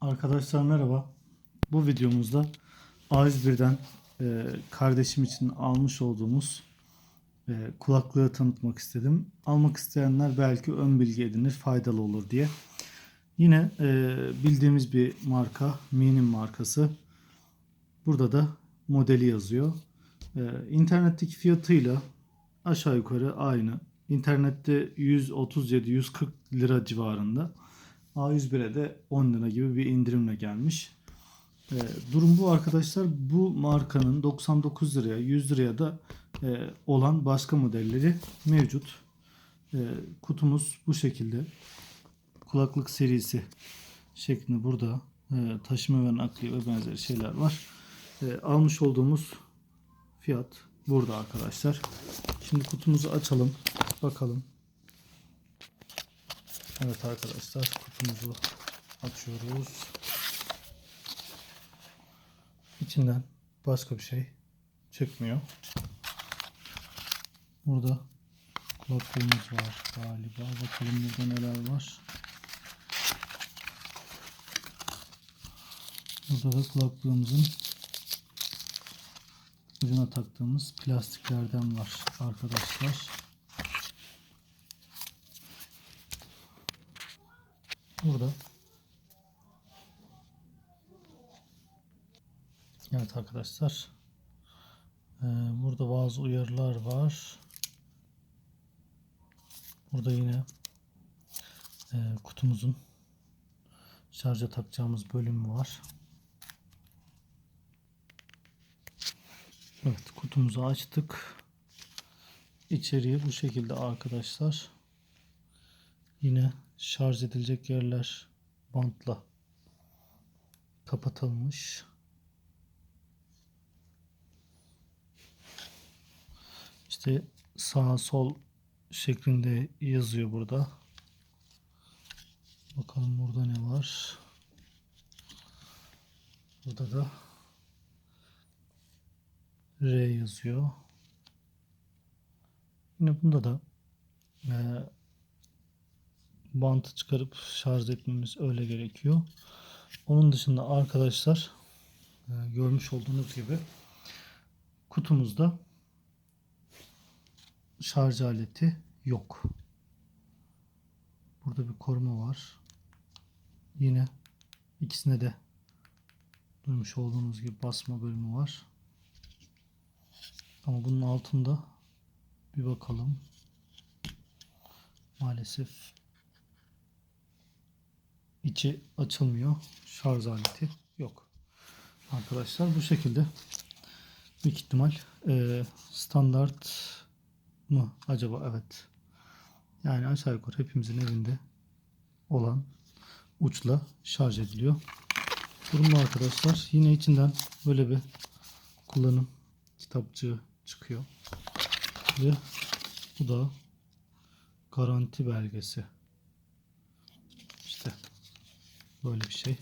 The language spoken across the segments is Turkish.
Arkadaşlar merhaba. Bu videomuzda A101'den e, kardeşim için almış olduğumuz e, kulaklığı tanıtmak istedim. Almak isteyenler belki ön bilgi edinir, faydalı olur diye. Yine e, bildiğimiz bir marka, Minim markası. Burada da modeli yazıyor. E, internetteki fiyatıyla aşağı yukarı aynı. İnternette 137-140 lira civarında. A101'e de 10 lira gibi bir indirimle gelmiş. Ee, durum bu arkadaşlar. Bu markanın 99 liraya 100 liraya da e, olan başka modelleri mevcut. Ee, kutumuz bu şekilde. Kulaklık serisi şeklinde burada e, taşıma ve nakliye ve benzeri şeyler var. E, almış olduğumuz fiyat burada arkadaşlar. Şimdi kutumuzu açalım. Bakalım. Evet arkadaşlar kutumuzu açıyoruz. İçinden başka bir şey çıkmıyor. Burada kulaklığımız var galiba. Bakalım burada neler var. Burada da kulaklığımızın ucuna taktığımız plastiklerden var arkadaşlar. Burada. Evet arkadaşlar. Ee, burada bazı uyarılar var. Burada yine e, kutumuzun şarja takacağımız bölümü var. Evet kutumuzu açtık. İçeriği bu şekilde arkadaşlar. Yine şarj edilecek yerler bantla kapatılmış. İşte sağ sol şeklinde yazıyor burada. Bakalım burada ne var. Burada da R yazıyor. Yine bunda da e, bantı çıkarıp şarj etmemiz öyle gerekiyor. Onun dışında arkadaşlar e, görmüş olduğunuz gibi kutumuzda şarj aleti yok. Burada bir koruma var. Yine ikisine de duymuş olduğunuz gibi basma bölümü var. Ama bunun altında bir bakalım. Maalesef içi açılmıyor. Şarj aleti yok. Arkadaşlar bu şekilde büyük ihtimal e, standart mı acaba? Evet. Yani aşağı yukarı hepimizin evinde olan uçla şarj ediliyor. Durumda arkadaşlar. Yine içinden böyle bir kullanım kitapçığı çıkıyor. Ve bu da garanti belgesi. İşte böyle bir şey.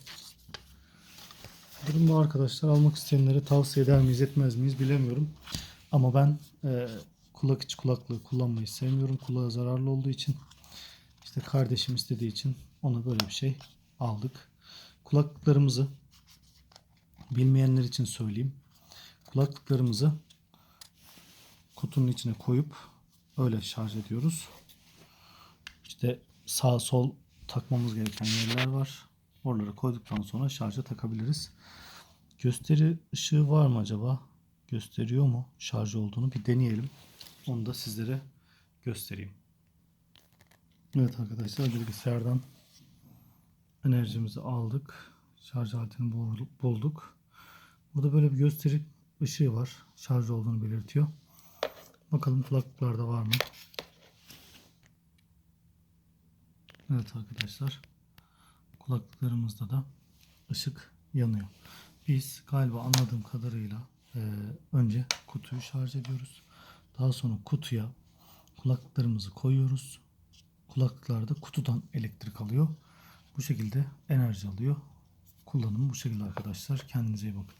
Durum bu arkadaşlar. Almak isteyenlere tavsiye eder miyiz etmez miyiz bilemiyorum. Ama ben e, kulak içi kulaklığı kullanmayı sevmiyorum. Kulağa zararlı olduğu için. İşte kardeşim istediği için ona böyle bir şey aldık. Kulaklıklarımızı bilmeyenler için söyleyeyim. Kulaklıklarımızı kutunun içine koyup öyle şarj ediyoruz. İşte sağ sol takmamız gereken yerler var. Oraları koyduktan sonra şarja takabiliriz. Gösteri ışığı var mı acaba? Gösteriyor mu şarj olduğunu? Bir deneyelim. Onu da sizlere göstereyim. Evet arkadaşlar bilgisayardan enerjimizi aldık. Şarj aletini bul- bulduk. Burada böyle bir gösteri ışığı var. Şarj olduğunu belirtiyor. Bakalım kulaklıklarda var mı? Evet arkadaşlar. Kulaklıklarımızda da ışık yanıyor. Biz galiba anladığım kadarıyla e, önce kutuyu şarj ediyoruz. Daha sonra kutuya kulaklıklarımızı koyuyoruz. Kulaklıklarda kutudan elektrik alıyor. Bu şekilde enerji alıyor. Kullanımı bu şekilde arkadaşlar. Kendinize iyi bakın.